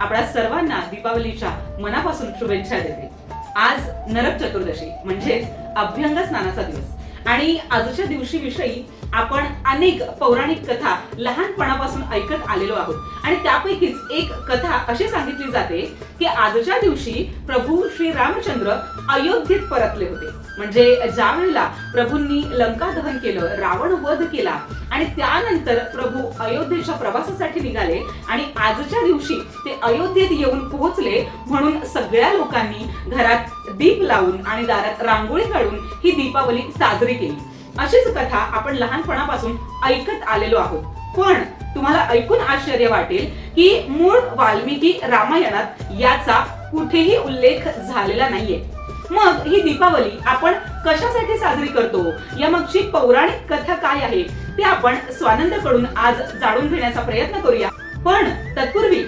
आपल्या सर्वांना दीपावलीच्या मनापासून शुभेच्छा देते. आज नरक चतुर्दशी म्हणजेच अभ्यंग स्नानाचा दिवस. आणि आजच्या दिवशी विषयी आपण अनेक पौराणिक कथा लहानपणापासून ऐकत आलेलो आहोत. आणि त्यापैकीच एक कथा अशी सांगितली जाते की आजच्या दिवशी प्रभू श्री रामचंद्र अयोध्येत परतले होते. म्हणजे ज्या वेळेला प्रभूंनी लंका दहन केलं रावण वध केला आणि त्यानंतर प्रभू अयोध्येच्या प्रवासासाठी निघाले आणि आजच्या दिवशी ते अयोध्येत येऊन पोहोचले म्हणून सगळ्या लोकांनी घरात दीप लावून आणि दारात रांगोळी काढून ही दीपावली साजरी केली. अशीच कथा आपण लहानपणापासून ऐकत आलेलो आहोत. पण तुम्हाला ऐकून आश्चर्य वाटेल की मूळ वाल्मिकी रामायणात याचा कुठेही उल्लेख झालेला नाहीये. मग ही दीपावली आपण कशासाठी साजरी करतो? या मागची पौराणिक कथा काय आहे? ते आपण स्वानंदकडून आज जाणून घेण्याचा प्रयत्न करूया. पण तत्पूर्वी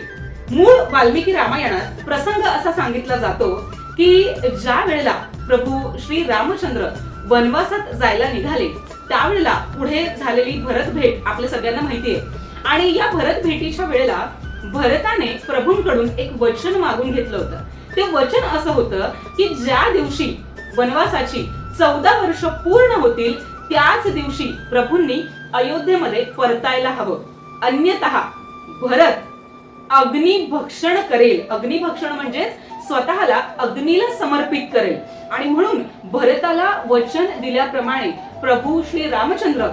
मूळ वाल्मिकी रामायणात प्रसंग असा सांगितला जातो की ज्या वेळेला प्रभू श्री रामचंद्र वनवासात जायला निघाले. त्यावेळेला पुढे झालेली भरत भेट आपल्या सगळ्यांना माहिती आहे आणि या भरत भेटीच्या वेळेला भरताने प्रभूंकडून एक वचन मागून घेतलं होतं. ते वचन असं होतं की ज्या दिवशी वनवासाची चौदा वर्ष पूर्ण होतील त्याच दिवशी प्रभूंनी अयोध्येमध्ये परतायला हवं. अन्यतः भरत अग्निभक्षण करेल. अग्निभक्षण म्हणजेच स्वतःला अग्नीला समर्पित करेल. आणि म्हणून भरताला वचन दिल्याप्रमाणे प्रभू श्री रामचंद्र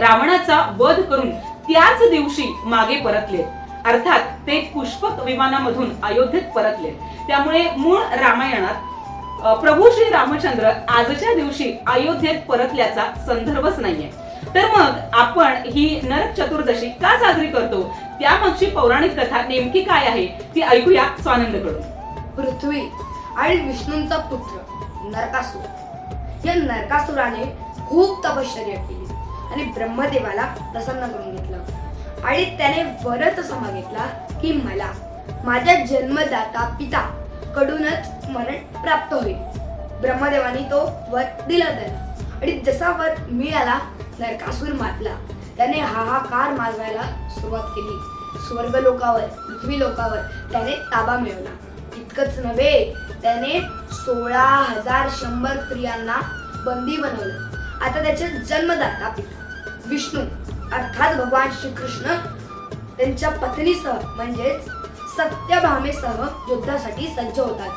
रावणाचा वध करून त्याच दिवशी मागे परतले. अर्थात ते पुष्पक विमानामधून अयोध्येत परतले. त्यामुळे मूळ रामायणात प्रभू श्री रामचंद्र आजच्या दिवशी अयोध्येत परतल्याचा संदर्भच नाहीये. तर मग आपण ही नरक चतुर्दशी का साजरी करतो? त्यामागची पौराणिक कथा नेमकी काय आहे? ती ऐकूया स्वानंदकडून. पृथ्वी आणि विष्णूंचा पुत्र नरकासुर. या नरकासुराने खूप तपश्चर्या केली आणि ब्रह्मदेवाला प्रसन्न करून घेतलं. आणि त्याने वरच असा मागितला की मला माझ्या जन्मदाता पिता कडूनच मरण प्राप्त होईल. ब्रह्मदेवाने तो वर दिला त्याला. आणि जसा वर मिळाला नरकासूर मातला त्याने हाहाकार माजवायला सुरुवात केली. स्वर्ग लोकावर पृथ्वी लोकावर त्याने ताबा मिळवला. इतकंच नव्हे त्याने सोळा हजार शंभर स्त्रियांना बंदी बनवलं. आता त्याचे जन्मदाता पिता विष्णू अर्थात भगवान श्रीकृष्ण त्यांच्या पत्नीसह म्हणजेच सत्यभामेसह युद्धासाठी सज्ज होतात.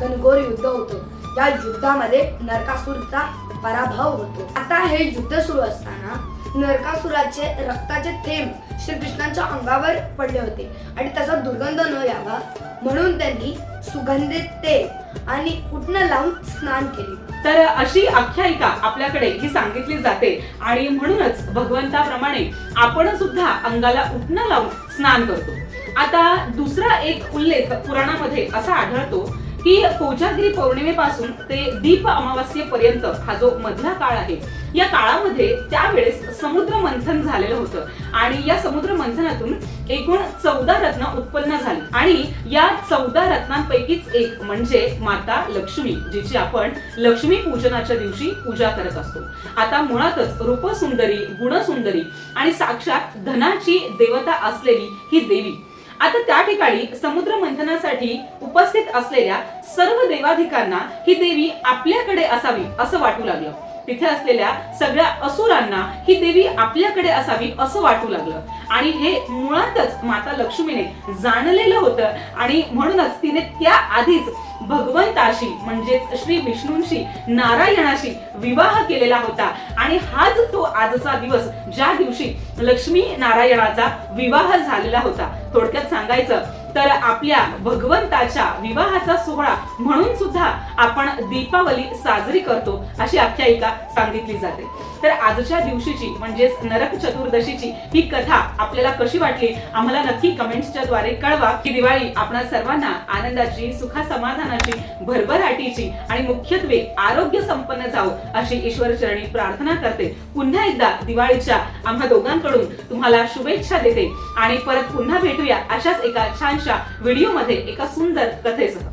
घनघोर युद्ध होतं. या युद्धामध्ये नरकासूरचा पराभव होतो. आता हे युद्ध सुरू असताना नरकासुराचे रक्ताचे थेंब श्रीकृष्णांच्या अंगावर पडले होते. आणि त्याचा दुर्गंध न यावा म्हणून त्यांनी सुगंधित तेल आणि उठणं लावून स्नान केले. तर अशी आख्यायिका आपल्याकडे ही सांगितली जाते. आणि म्हणूनच भगवंताप्रमाणे आपण सुद्धा अंगाला उठणं लावून स्नान करतो. आता दुसरा एक उल्लेख पुराणामध्ये असा आढळतो की कोजागिरी पौर्णिमेपासून ते दीप अमावास्येपर्यंत हा जो मधला काळ आहे या काळामध्ये त्यावेळेस समुद्र मंथन झालेलं होतं. आणि या समुद्र मंथनातून एकूण चौदा रत्न उत्पन्न झाली. आणि या चौदा रत्नांपैकीच एक म्हणजे माता लक्ष्मी जिची आपण लक्ष्मी पूजनाच्या दिवशी पूजा करत असतो. आता मुळातच रूपसुंदरी गुणसुंदरी आणि साक्षात धनाची देवता असलेली ही देवी. आता त्या ठिकाणी समुद्र मंथनासाठी उपस्थित असलेल्या सर्व देवाधिकांना ही देवी आपल्याकडे असावी असं वाटू लागलं. तिथे असलेल्या सगळ्या असुरांना ही देवी आपल्याकडे असावी असं वाटू लागलं. आणि हे मुळातच माता लक्ष्मीने जाणलेलं होतं आणि म्हणूनच तिने त्या आधीच भगवंताशी म्हणजेच श्री विष्णूंशी नारायणाशी विवाह केलेला होता. आणि हाच तो आजचा दिवस ज्या दिवशी लक्ष्मी नारायणाचा विवाह झालेला होता. थोडक्यात सांगायचं तर आपल्या भगवंताच्या विवाहाचा सोहळा म्हणून सुद्धा आपण दीपावली साजरी करतो अशी आख्यायिका सांगितली जाते. तर आजच्या दिवशीची म्हणजेच नरक चतुर्दशीची ही कथा आपल्याला कशी वाटली? आम्हाला नक्की कमेंट्सच्या द्वारे कळवा की दिवाळी आपण सर्वांना आनंदाची सुखा समाधानाची भरभराटीची आणि मुख्यत्वे आरोग्य संपन्न जाऊ अशी ईश्वर चरणी प्रार्थना करते. पुन्हा एकदा दिवाळीच्या आम्हा दोघांकडून तुम्हाला शुभेच्छा देते आणि परत पुन्हा भेटूया अशाच एका छान छानशा व्हिडिओमध्ये एका सुंदर कथेसह.